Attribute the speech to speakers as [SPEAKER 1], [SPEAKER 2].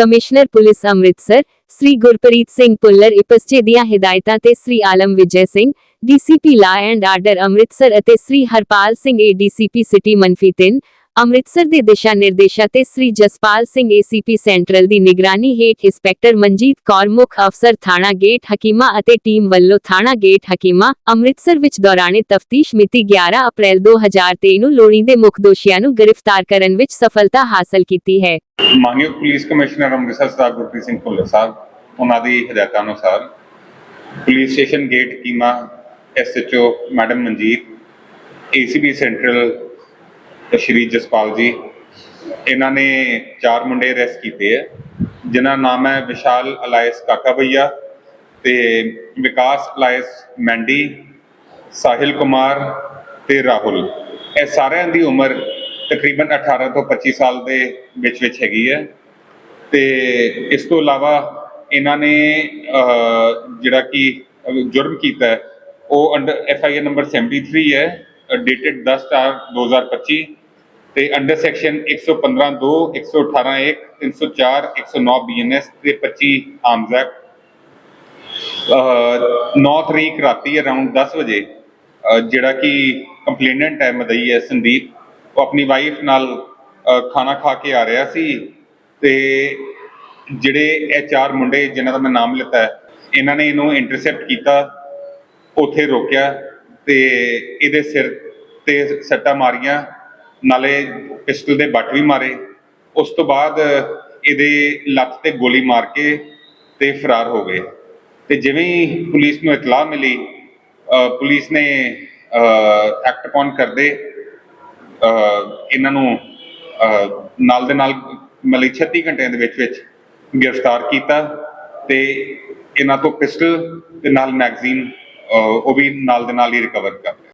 [SPEAKER 1] Commissioner police Amritsar Shri Gurpreet Singh Bhullar ਇਪਸਚੇ ਦੀਆਂ ਹਦਾਇਤਾਂ ਤੇ Shri Alam Vijay Singh DCP law and order Amritsar ਅਤੇ ਸ੍ਰੀ ਹਰਪਾਲ ਸਿੰਘ ਏਡੀਸੀਪੀ ਸਿਟੀ ਮਨਫੀ 3 ਅੰਮ੍ਰਿਤਸਰ ਦੇ ਦਿਸ਼ਾ ਨਿਰਦੇਸ਼ਾਂ ਤੇ ਸ੍ਰੀ ਜਸਪਾਲ ਸਿੰਘ ਏਸੀਪੀ ਸੈਂਟਰਲ ਦੀ ਨਿਗਰਾਨੀ ਹੇਠ ਇੰਸਪੈਕਟਰ ਮਨਜੀਤ ਕੌਰ, ਮੁੱਖ ਅਫਸਰ ਥਾਣਾ ਗੇਟ ਹਕੀਮਾ ਅਤੇ ਟੀਮ ਵੱਲੋਂ ਥਾਣਾ ਗੇਟ ਹਕੀਮਾ, ਅੰਮ੍ਰਿਤਸਰ ਵਿੱਚ ਦੌਰਾਨੇ ਤਫਤੀਸ਼ ਮਿਤੀ 11 ਅਪ੍ਰੈਲ 2023 ਨੂੰ ਲੋੜੀਂਦੇ ਮੁੱਖ ਦੋਸ਼ੀਆਂ ਨੂੰ ਗ੍ਰਿਫਤਾਰ ਕਰਨ ਵਿੱਚ ਸਫਲਤਾ ਹਾਸਲ ਕੀਤੀ ਹੈ।
[SPEAKER 2] ਮਾਨਯੋਗ ਪੁਲਿਸ ਕਮਿਸ਼ਨਰ ਅੰਮ੍ਰਿਤਸਰ ਸਰਦਾਰ ਗੁਰਪ੍ਰੀਤ ਸਿੰਘ ਭੁੱਲਰ ਸਾਹਿਬ, ਉਹਨਾਂ ਦੀ ਹਦਾਇਤਾਂ ਅਨੁਸਾਰ police station gate keema SHO madam Manjit ACP central Shri Jaspal ji, ਇਹਨਾਂ ਨੇ ਚਾਰ ਮੁੰਡੇ ਅਰੈਸਟ ਕੀਤੇ ਹੈ ਜਿਨ੍ਹਾਂ ਦਾ ਨਾਮ ਹੈ ਵਿਸ਼ਾਲ ਅਲਾਇਸ ਕਾਕਾ ਭਈਆ ਤੇ ਵਿਕਾਸ ਅਲਾਇਸ ਮੈਂਡੀ, ਸਾਹਿਲ ਕੁਮਾਰ ਤੇ ਰਾਹੁਲ। ਇਹ ਸਾਰਿਆਂ ਦੀ ਉਮਰ ਤਕਰੀਬਨ 18 ਤੋਂ 25 ਸਾਲ ਦੇ ਵਿੱਚ ਵਿੱਚ ਹੈਗੀ ਹੈ ਤੇ ਇਸ ਤੋਂ ਇਲਾਵਾ ਇਹਨਾਂ ਨੇ ਜਿਹੜਾ ਕਿ ਜੁਰਮ ਕੀਤਾ ਉਹ under F I R number 73 ਹੈ ਡੇਟਡ 10 ਸਟਾਰ 2025 ਤੇ ਅੰਡਰ ਸੈਕਸ਼ਨ 115 2 118 1 304 109 ਬੀਐਨਐਸ ਤੇ 25 ਆਰਮਸ ਐਕਟ 9 ਤਰੀਕ ਰਾਤੀ ਅਰਾਊਂਡ 10 ਵਜੇ ਜਿਹੜਾ ਕਿ ਕੰਪਲੇਨੈਂਟ ਹੈ ਮਦਈ ਹੈ ਸੰਦੀਪ, ਉਹ ਆਪਣੀ ਵਾਈਫ ਨਾਲ ਖਾਣਾ ਖਾ ਕੇ ਆ ਰਿਹਾ ਸੀ ਤੇ ਜਿਹੜੇ ਇਹ ਚਾਰ ਮੁੰਡੇ ਜਿਨ੍ਹਾਂ ਦਾ ਮੈਂ ਨਾਮ ਲਿੱਤਾ ਇਹਨਾਂ ਨੇ ਇਹਨੂੰ ਇੰਟਰਸੈਪਟ ਕੀਤਾ, ਉੱਥੇ ਰੋਕਿਆ ਤੇ ਇਹਦੇ ਸਿਰ ਤੇ ਸੱਟਾਂ ਮਾਰੀਆਂ। ਨਾਲੇ ਪਿਸਟਲ ਦੇ ਬੱਟ ਵੀ ਮਾਰੇ। ਉਸ ਤੋਂ ਬਾਅਦ ਇਹਦੇ ਲੱਤ ਤੇ ਗੋਲੀ ਮਾਰ ਕੇ ਤੇ ਫਰਾਰ ਹੋ ਗਏ। ਤੇ ਜਿਵੇਂ ਹੀ ਪੁਲਿਸ ਨੂੰ ਇਤਲਾਹ ਮਿਲੀ ਪੁਲਿਸ ਨੇ ਐਕਟ ਅਪਨ ਕਰਦੇ ਇਹਨਾਂ ਨੂੰ ਨਾਲ ਦੇ ਨਾਲ ਮਤਲਬ 36 ਘੰਟਿਆਂ ਦੇ ਵਿੱਚ ਵਿੱਚ ਗ੍ਰਿਫਤਾਰ ਕੀਤਾ ਤੇ ਇਹਨਾਂ ਤੋਂ ਪਿਸਟਲ ਤੇ ਨਾਲ ਮੈਗਜ਼ੀਨ ਉਹ ਵੀ ਨਾਲ ਦੇ ਨਾਲ ਹੀ ਰਿਕਵਰ ਕਰ ਲਿਆ।